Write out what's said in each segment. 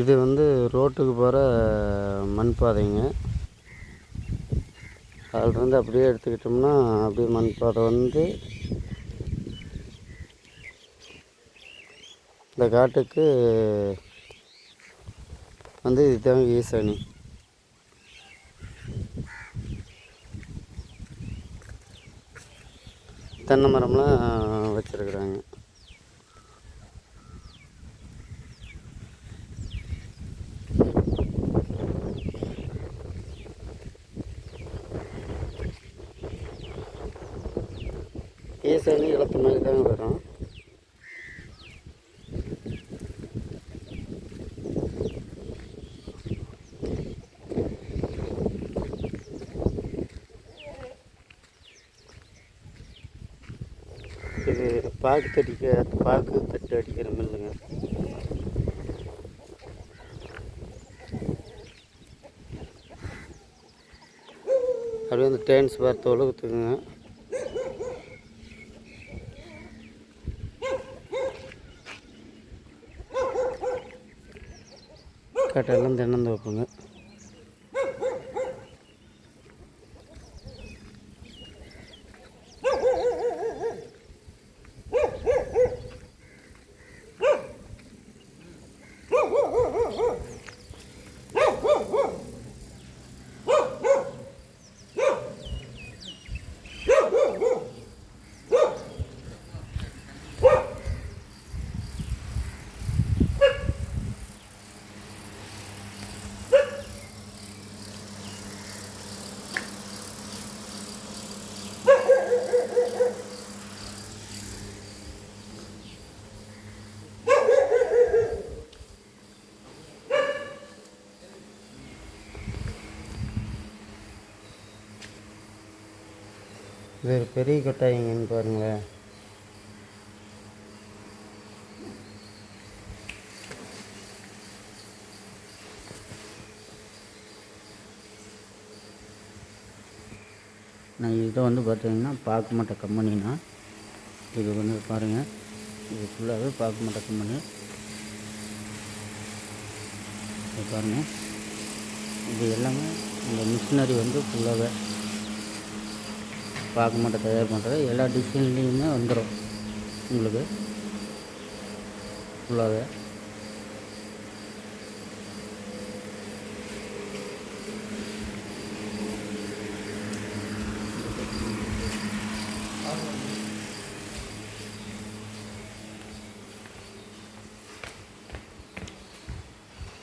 இது வந்து ரோட்டுக்கு போகிற மண் பாதைங்க. அதுலேருந்து அப்படியே எடுத்துக்கிட்டோம்னா அப்படியே மண் பாதை வந்து இந்த காட்டுக்கு வந்து இதுதான் ஈசானி. தென்னை மரம்லாம் வச்சுருக்குறாங்க. ஈசானி இழத்த மாதிரி தான் வரும். இது பாக்கு தடிக்க பாக்கு தட்டு அடிக்கிற மில்லுங்க. அப்படியே அந்த டேன்ஸ் பார்த்து உலகத்துக்குங்க காட்டெல்லாம் தென்னந்தோப்புங்க. இது ஒரு பெரிய கொட்டாயிங்கன்னு பாருங்களேன். நான் இதை வந்து பார்த்தீங்கன்னா பார்க்க மாட்ட கம்பெனினா இது வந்து பாருங்கள் இது ஃபுல்லாகவே பார்க்கமாட்ட கம்பெனி. இது பாருங்கள் இது எல்லாமே இந்த மிஷினரி வந்து ஃபுல்லாகவே பார்க்க மாட்டேன் தயார் பண்ணுறது எல்லா டிசைன்லேயுமே வந்துடும் உங்களுக்கு? ஃபுல்லாகவே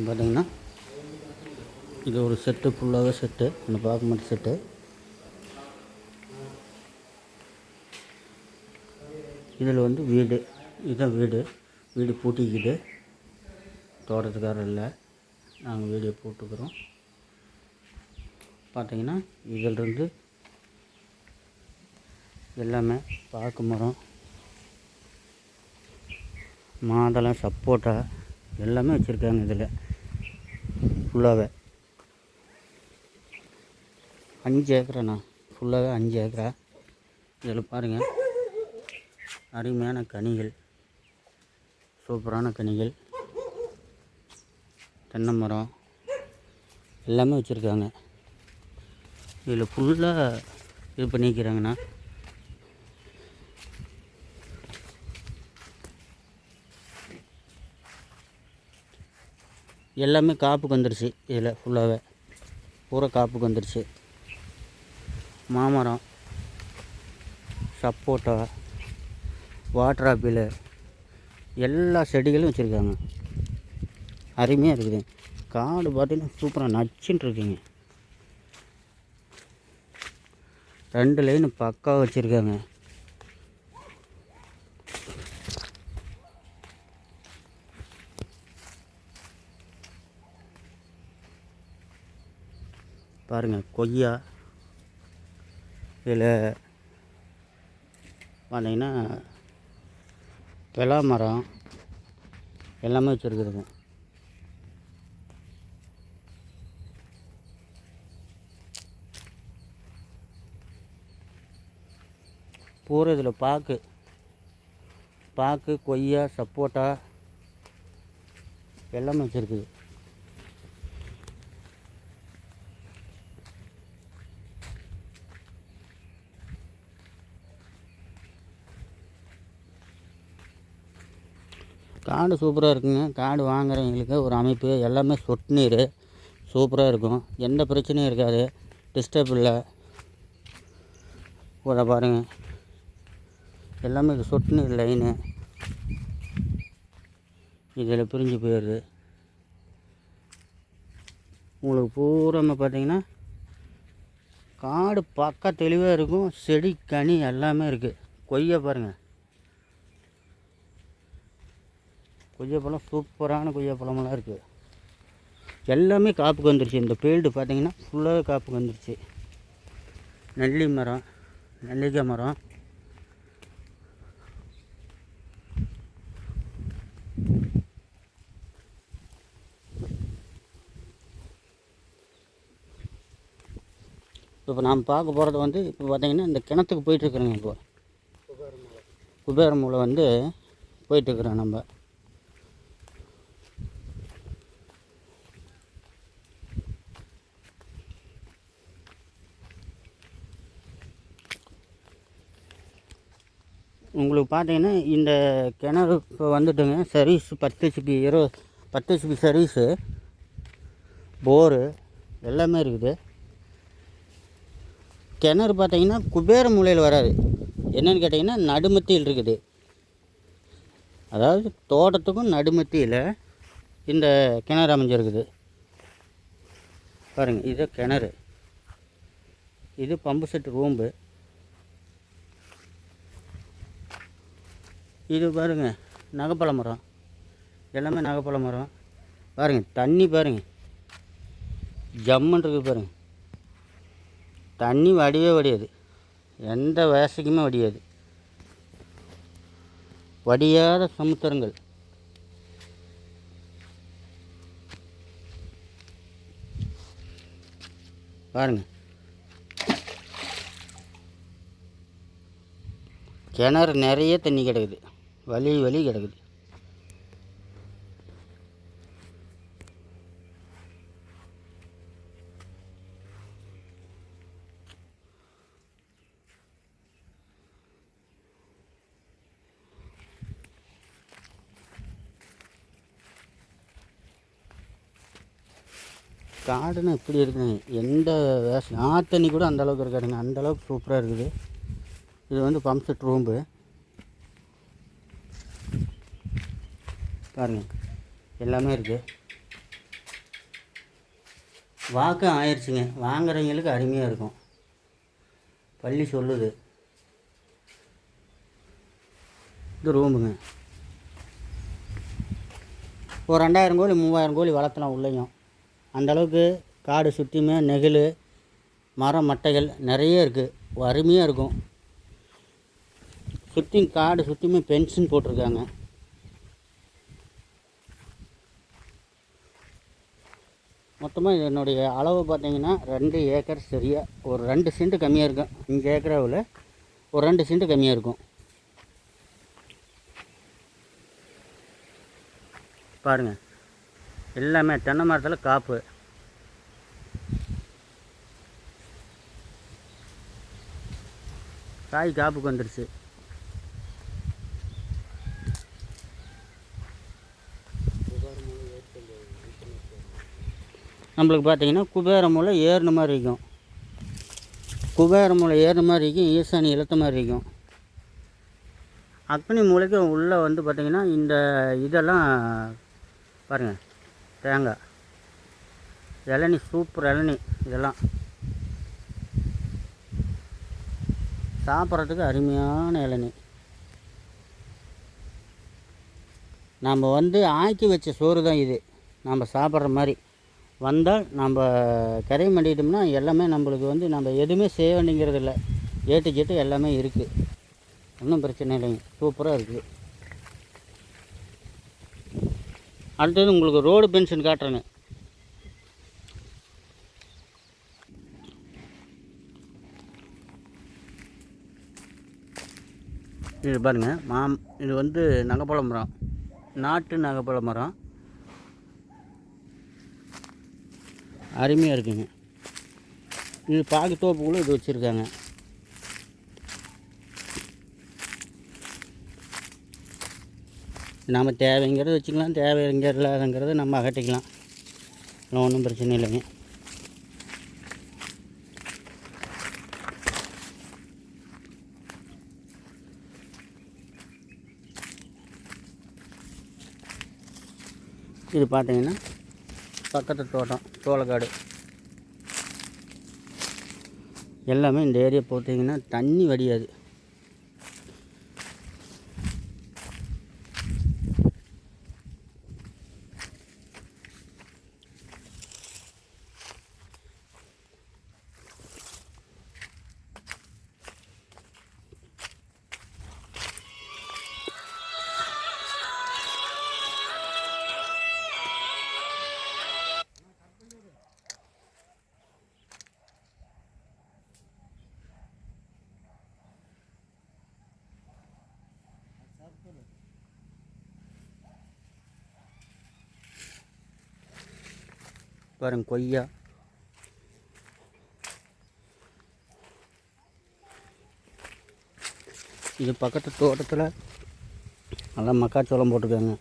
பார்த்தீங்கன்னா இது ஒரு செட்டு ஃபுல்லாகவே செட்டு இந்த பார்க்க மாட்டேன் செட்டு இதில் வந்து வீடு இதுதான் வீடு. வீடு பூட்டிக்கிட்டு தோட்டத்துக்காரர் இல்லை நாங்கள் வீடியோ போட்டுக்கிறோம். பார்த்தீங்கன்னா இதிலிருந்து எல்லாமே பாக்கு மரம் மாதளம் சப்போட்டா எல்லாமே வச்சுருக்காங்க இதில். ஃபுல்லாகவே அஞ்சு ஏக்கராண்ணா. ஃபுல்லாகவே அஞ்சு ஏக்கரா. இதில் பாருங்கள் அருமையான கனிகள். சூப்பரான கனிகள். தென்னை மரம். எல்லாமே வச்சுருக்காங்க. இதில் ஃபுல்லாக இது பண்ணிக்கிறாங்கண்ணா. எல்லாமே காப்புக்கு வந்துருச்சு இதில் ஃபுல்லாகவே பூரா காப்புக்கு வந்துருச்சு. மாமரம். சப்போட்டா. வாட்டர் ஆப்பிள் எல்லா செடிகளும் வச்சுருக்காங்க. அருமையாக இருக்குது. காடு பார்த்தீங்கன்னா சூப்பராக நச்சுன்னு இருக்குங்க. ரெண்டு லைன் பக்காவாக வச்சுருக்காங்க. பாருங்கள் கொய்யா இதில் பார்த்தீங்கன்னா பலா மரம் எல்லாமே வச்சுருக்குதுங்க பூரா இதில் பாக்கு. பாக்கு கொய்யா சப்போட்டா எல்லாமே வச்சுருக்குது. காடு சூப்பராக இருக்குங்க. காடு வாங்குறவங்களுக்கு ஒரு அமைப்பு எல்லாமே சொட்டு நீர். சூப்பராக இருக்கும். எந்த பிரச்சனையும் இருக்காது. டிஸ்டர்ப் இல்லை. கூட பாருங்கள் எல்லாமே இது சொட்டு நீர் லைனு இதில் பிரிஞ்சு போயிடுது. உங்களுக்கு பூராமல் பார்த்தீங்கன்னா காடு பக்க தெளிவாக இருக்கும். செடி கனி எல்லாமே இருக்குது கொய்யா பாருங்கள் கொய்யாப்பழம் சூப்பரான கொய்யாப்பழமெல்லாம் இருக்குது எல்லாமே காப்புக்கு வந்துருச்சு. இந்த ஃபீல்டு பார்த்திங்கன்னா ஃபுல்லாகவே காப்புக்கு வந்துருச்சு. நெல்லி மரம் நெல்லிக்காய் மரம். இப்போ நாம் பார்க்க போகிறது வந்து இப்போ பார்த்தீங்கன்னா இந்த கிணத்துக்கு போயிட்டுருக்குறோங்க இப்போ. குபேர மூலை வந்து போயிட்டுருக்குறோம் நம்ம. உங்களுக்கு பார்த்தீங்கன்னா இந்த கிணறு இப்போ வந்துட்டுங்க சர்வீஸ் பத்து ஹெச்பி இருபது பத்து ஹெச்பி சர்வீஸு போரு எல்லாமே இருக்குது. கிணறு பார்த்தீங்கன்னா குபேர மூலையில் வராது. என்னென்னு கேட்டிங்கன்னா நடுமத்தியில் இருக்குது. அதாவது தோட்டத்துக்கும் நடுமத்தியில் இந்த கிணறு அமைஞ்சிருக்குது. பாருங்கள் இது கிணறு. இது பம்பு செட் ரூம்பு. இது பாருங்க நகைப்பழ மரம். எல்லாமே நகைப்பழ மரம். பாருங்கள் தண்ணி பாருங்கள் ஜம்முன்றது இருக்குது பாருங்கள் தண்ணி வடிவே வடியாது. எந்த வயசுக்குமே வடியாது. வடியாத சமுத்திரங்கள். பாருங்கள் கிணறு நிறைய தண்ணி கிடக்குது. வழி வலி கிடக்குது. காடுன்னு எப்படி இருக்குங்க? எந்த வேஷம் ஆத்தண்ணி கூட அந்த அளவுக்கு இருக்காதுங்க. அந்த அளவுக்கு சூப்பராக இருக்குது. இது வந்து பம்ப் செட் ரூம்பு. பாருங்கள் எல்லாமே இருக்குது வாக்கம் ஆயிடுச்சுங்க வாங்குறவங்களுக்கு அருமையாக இருக்கும். பள்ளி சொல்லுது. இது ரூமுங்க. ஒரு ரெண்டாயிரம் கோழி மூவாயிரம் கோழி வளர்த்தலாம் உள்ளேயும். அந்த அளவுக்கு காடு சுற்றியுமே நெகிழ் மரம் மட்டைகள் நிறைய இருக்குது அருமையாக இருக்கும். சுற்றி காடு சுற்றியுமே பென்ஷன் போட்டிருக்காங்க. மொத்தமாக என்னுடைய அளவு பார்த்தீங்கன்னா ரெண்டு ஏக்கர் சரியாக ஒரு ரெண்டு சென்ட் கம்மியாக இருக்கும். அஞ்சு ஏக்கராவில் ஒரு ரெண்டு சென்ட் கம்மியாக இருக்கும். பாருங்கள் எல்லாமே தென்னை மரத்தில் காப்பு. காய் காப்புக்கு வந்துருச்சு. நம்மளுக்கு பார்த்தீங்கன்னா குபேர மூலை ஏறின மாதிரி இருக்கும். குபேர மூலை ஏறின மாதிரி இருக்கும் ஈசானி இழுத்த மாதிரி இருக்கும். அக்னி மூளைக்கு உள்ளே வந்து பார்த்திங்கன்னா இந்த இதெல்லாம் பாருங்கள் தேங்காய். இளநி சூப்பர் இளநி இதெல்லாம். சாப்பிட்றதுக்கு அருமையான இளநி. நம்ம வந்து ஆக்கி வச்ச சோறு தான் இது. நம்ம சாப்பிட்ற மாதிரி. வந்தால் நம்ம கரை பண்ணிட்டோம்னா எல்லாமே நம்மளுக்கு வந்து நம்ம எதுவுமே செய்ய வேண்டிங்கிறது இல்லை. ஏட்டு ஜெட்டு எல்லாமே இருக்குது ஒன்றும் பிரச்சனை இல்லைங்க. சூப்பராக இருக்குது அடுத்தது உங்களுக்கு ரோடு பென்ஷன் காட்டுறேங்க இது பாருங்கள் மாம் இது வந்து நகைப்பழ மரம். நாட்டு நகைப்பழ மரம். அருமையாக இருக்குங்க. இது பாக்கு தோப்புக்குள்ளே இது வச்சுருக்காங்க. நாம் தேவைங்கிறத வச்சுக்கலாம் இல்லாதங்கிறத நம்ம அகட்டிக்கலாம் ஒன்றும் பிரச்சனை இல்லைங்க. இது பார்த்தீங்கன்னா பக்கத்து தோட்டம் சோளக்காடு. எல்லாமே இந்த ஏரியா பார்த்தீங்கன்னா தண்ணி வடியாது. பாருங்க கொய்யா. இது பக்கத்து தோட்டத்தில் நல்லா மக்காச்சோளம் போட்டிருக்காங்க.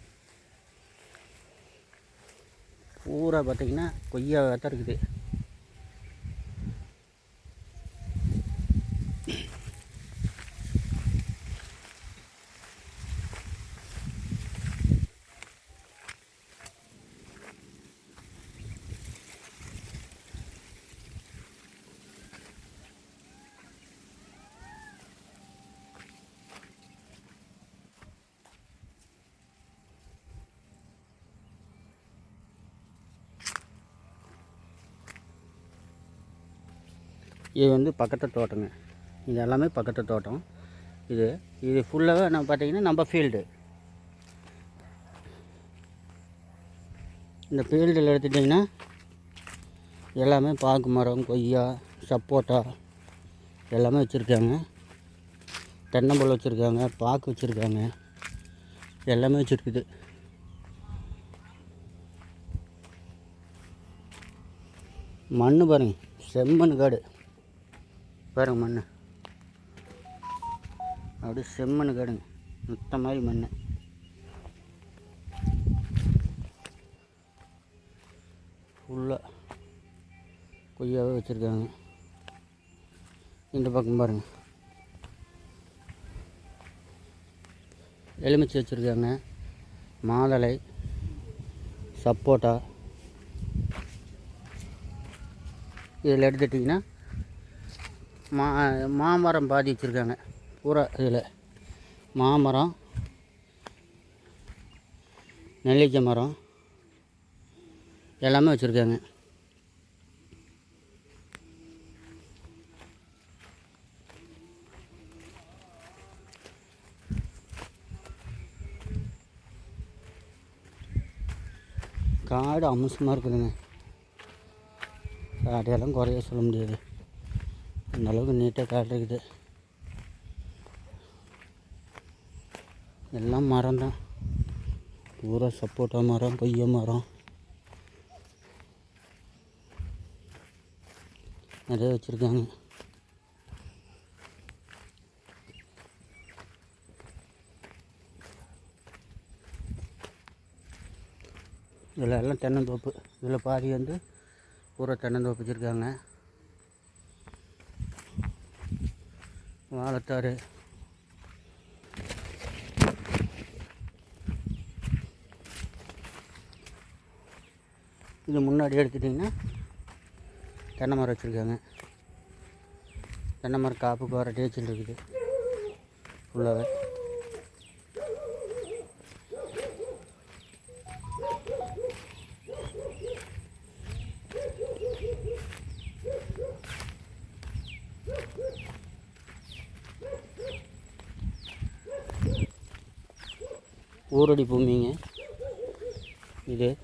பூரா பார்த்திங்கன்னா கொய்யா தான் இருக்குது. இது வந்து பக்கத்து தோட்டங்க. இது எல்லாமே பக்கத்து தோட்டம். இது இது ஃபுல்லாகவே நம்ம பார்த்தீங்கன்னா நம்ம ஃபீல்டு இந்த ஃபீல்டில் எடுத்துட்டிங்கன்னா எல்லாமே பாக்கு மரம் கொய்யா சப்போட்டா எல்லாமே வச்சுருக்காங்க. தென்னம்பழம் வச்சுருக்காங்க பாக்கு வச்சுருக்காங்க. எல்லாமே வச்சுருக்குது. மண் பாருங்க செம்மண் காடு. பாருங்க மண் அப்படியே செம்மண் கேடுங்க. முத்த மாதிரி மண் ஃபுல்லாக கொய்யாவே வச்சுருக்காங்க. இந்த பக்கம் பாருங்கள் எலுமிச்சை வச்சுருக்காங்க. மாதுளை சப்போட்டா. இதில் எடுத்துட்டிங்கன்னா மா மாமரம் பாதி வச்சுருக்காங்க. பூரா இதில். மாமரம் நெல்லிக்கை மரம் எல்லாமே வச்சுருக்காங்க. காடு அம்சமாக இருக்குதுங்க. காடையெல்லாம் குறைய சொல்ல முடியாது. அந்தளவுக்கு நீட்டாக காடு இருக்குது. எல்லாம் மரம் தான். பூரா சப்போட்டா மரம் கொய்ய மரம். நிறைய வச்சுருக்காங்க. இதில் எல்லாம் தென்னந்தோப்பு. இதில் பாதி வந்து பூரா தென்னந்தோப்பு வச்சுருக்காங்க. வாழத்தாறு. இது முன்னாடி எடுத்துட்டிங்கன்னா தென்னை மரம் வச்சுருக்காங்க. தென்னை மரம் காப்புக்கு வர டேச்சில் இருக்குது. ஃபுல்லாகவே ஊரடி பூமிங்க. இது.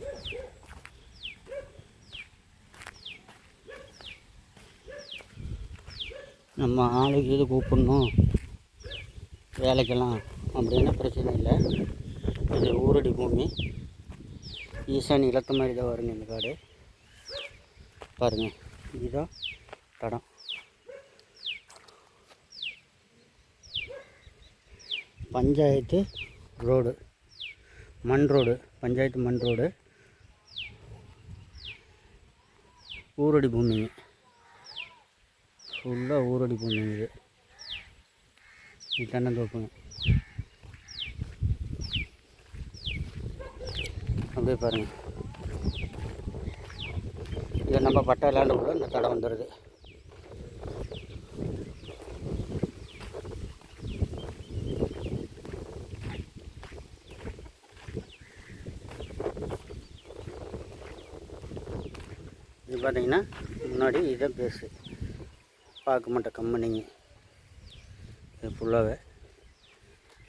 நம்ம ஆளுக்கு இது கூப்பிடணும்? வேலைக்கெல்லாம். அப்படின்னு பிரச்சனை இல்லை. இது ஊரடி பூமி. ஈசானி இலத்த மாதிரி தான் வருங்க இந்த காடு. பாருங்கள் இதுதான் தடம். பஞ்சாயத்து ரோடு. மண் ரோடு பஞ்சாயத்து மண் ரோடு. ஊரடி பூமிங்க ஃபுல்லாக ஊரடி பூமிங்க இது. இது தென்னந்தோப்புங்க அப்படியே பாருங்கள் இதை நம்ம பட்டை கூட இந்த தடை வந்துடுது இது பார்த்தீங்கன்னா முன்னாடி இதான் பேஸு பார்க்க மாட்ட கம்பெனிங்க இது ஃபுல்லாகவே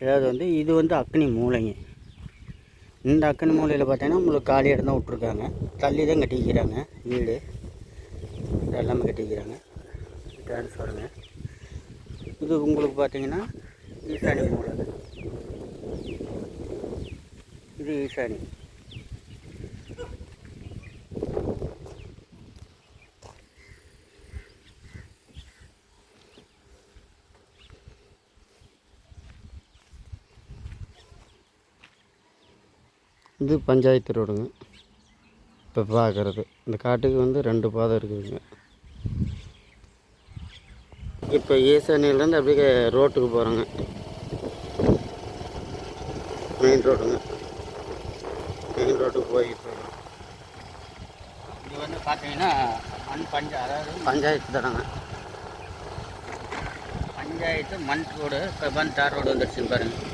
ஏதாவது வந்து இது வந்து அக்னி மூளைங்க. இந்த அக்கன் மூலையில் பார்த்தீங்கன்னா உங்களுக்கு காலி இடம் தான் விட்ருக்காங்க தள்ளி தான் கட்டிக்கிறாங்க. வீடு. எல்லாமே கட்டிக்கிறாங்க. டான்ஸ் வருங்க இது உங்களுக்கு பார்த்தீங்கன்னா ஈசானி மூலை இது ஈசானி. இது பஞ்சாயத்து ரோடுங்க. இப்போ பார்க்குறது இந்த காட்டுக்கு வந்து ரெண்டு பாதை இருக்குதுங்க. இப்போ ஈசானியிலேருந்து அப்படியே ரோட்டுக்கு போகிறோங்க மெயின் ரோடுங்க மெயின் ரோட்டுக்கு போயிட்டு இது வந்து பார்த்தீங்கன்னா மண் பஞ்சா அதாவது பஞ்சாயத்து தடங்க பஞ்சாயத்து மண் ரோடு இப்போ வந்து தார் ரோடு வந்துருச்சுன்னு பாருங்கள்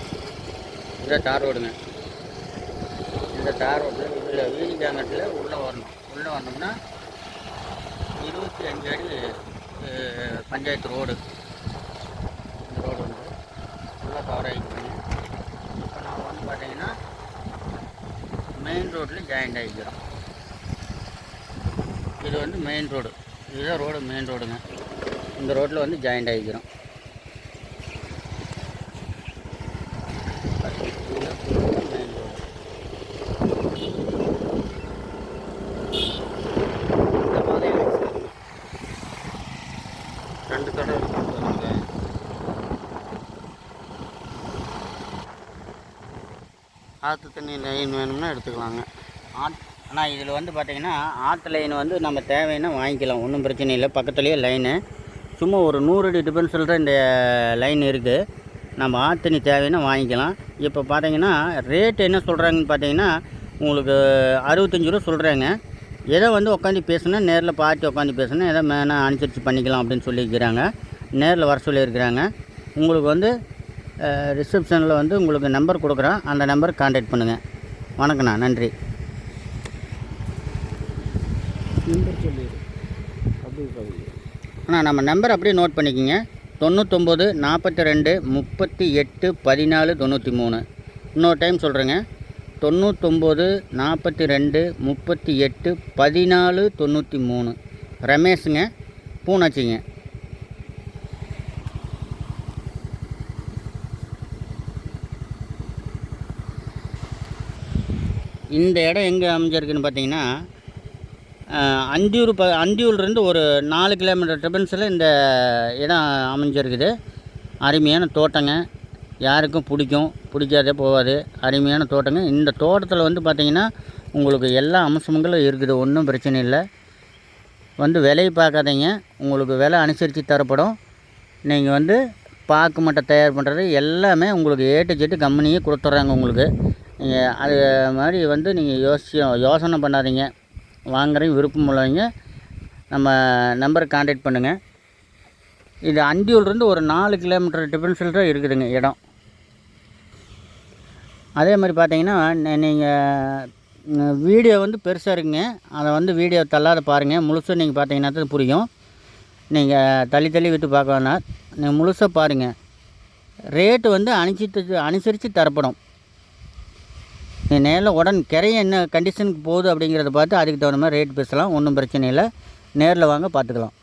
இதான் தார் ரோடுங்க. இந்த தார் ரோட்டில் இதில் வீதி உள்ளே வரணும். உள்ளே வந்தோம்னா இருபத்தி அஞ்சு அடி பஞ்சாயத்து ரோடு இந்த ரோடு வந்து ஃபுல்லாக கவர் பண்ணி இப்போ நான் வந்து பார்த்தீங்கன்னா மெயின் ரோட்டில் ஜாயிண்ட் ஆகிக்கிறோம் இது வந்து மெயின் ரோடு இதுதான் ரோடு மெயின் ரோடுங்க இந்த ரோட்டில் வந்து ஜாயிண்ட் ஆகிக்கிறோம் மெயின் ரோடு இந்த பாதையில் வச்சிருக்கணும். ரெண்டு கடை இருக்கு பாருங்க. ஆற்று தண்ணி லைன் வேணும்னா எடுத்துக்கலாங்க. ஆத் ஆனால் இதில் வந்து பார்த்தீங்கன்னா ஆற்று லைன் வந்து நம்ம தேவைன்னா வாங்கிக்கலாம். ஒன்றும் பிரச்சனை இல்லை. பக்கத்துலேயே லைனு சும்மா ஒரு நூறு அடி டிஃபென்ஸில் தான் இந்த லைன் இருக்குது நம்ம ஆற்று தண்ணி தேவைன்னா வாங்கிக்கலாம். இப்போ பார்த்தீங்கன்னா ரேட் என்ன சொல்கிறாங்கன்னு பார்த்தீங்கன்னா உங்களுக்கு அறுபத்தஞ்சி ரூபா சொல்கிறாங்க எதை வந்து உட்காந்து பேசுனா நேரில் பார்த்து உட்காந்து பேசுனா எதை மேலே அனுசரித்து பண்ணிக்கலாம் அப்படின்னு சொல்லியிருக்கிறாங்க. நேரில் வர சொல்லியிருக்கிறாங்க. உங்களுக்கு வந்து ரிசப்ஷனில் வந்து உங்களுக்கு நம்பர் கொடுக்குறேன். அந்த நம்பருக்கு காண்டாக்ட் பண்ணுங்கள் வணக்கண்ணா நன்றி. அண்ணா நம்ம நம்பர் அப்படியே நோட் பண்ணிக்கோங்க. தொண்ணூத்தொம்பது நாற்பத்தி ரெண்டு முப்பத்தி எட்டு பதினாலு தொண்ணூற்றி மூணு இன்னொரு டைம் சொல்கிறேங்க தொண்ணூத்தொம்பது நாற்பத்தி ரெண்டு முப்பத்தி எட்டு பதினாலு தொண்ணூற்றி மூணு ரமேஷுங்க பூனாச்சிங்க இந்த இடம் எங்கே அமைஞ்சிருக்குன்னு பார்த்தீங்கன்னா அந்தியூர் ப அந்தியூர்லேருந்து ஒரு நாலு கிலோமீட்டர் டிஃபன்ஸில் இந்த இடம் அமைஞ்சிருக்குது. அருமையான தோட்டங்க. யாருக்கும் பிடிக்கும் பிடிக்காதே போகாது. அருமையான தோட்டங்க. இந்த தோட்டத்தில் வந்து பார்த்திங்கன்னா உங்களுக்கு எல்லா அம்சங்களும் இருக்குது. ஒன்றும் பிரச்சனை இல்லை. வந்து விலையை பார்க்காதீங்க. உங்களுக்கு விலை அனுசரித்து தரப்படும். நீங்கள் வந்து பாக்கு மட்டை தயார் பண்ணுறது எல்லாமே உங்களுக்கு ஏட்டு செட்டு கம்பெனியே கொடுத்துட்றாங்க உங்களுக்கு. நீங்கள் அது மாதிரி வந்து நீங்கள் யோசி யோசனை பண்ணாதீங்க. வாங்குறீங்க விருப்பம் உள்ளவங்க நம்ம நம்பரை காண்டாக்ட் பண்ணுங்கள் இது அந்தியூர்லேருந்து ஒரு நாலு கிலோமீட்டர் டிஃபரன்ஸில் தான் இருக்குதுங்க இடம். அதே மாதிரி பார்த்தீங்கன்னா நீங்கள் வீடியோ வந்து பெருசாக இருக்குங்க. அதை வந்து வீடியோ தள்ளாத பாருங்கள் முழுசாக நீங்கள் பார்த்தீங்கன்னா தான் புரியும். நீங்கள் தள்ளி தள்ளி விட்டு பார்க்க வேணாம். நீங்கள் முழுசாக பாருங்கள் ரேட்டு வந்து அனுசரித்து அனுசரித்து தரப்படும். நீ நேரில் உடன் கிரையை என்ன கண்டிஷனுக்கு போகுது அப்படிங்கிறத பார்த்து அதுக்கு தகுந்த மாதிரி ரேட் பேசலாம். ஒன்றும் பிரச்சனை இல்லை. நேரில் வாங்க பார்த்துக்கலாம்.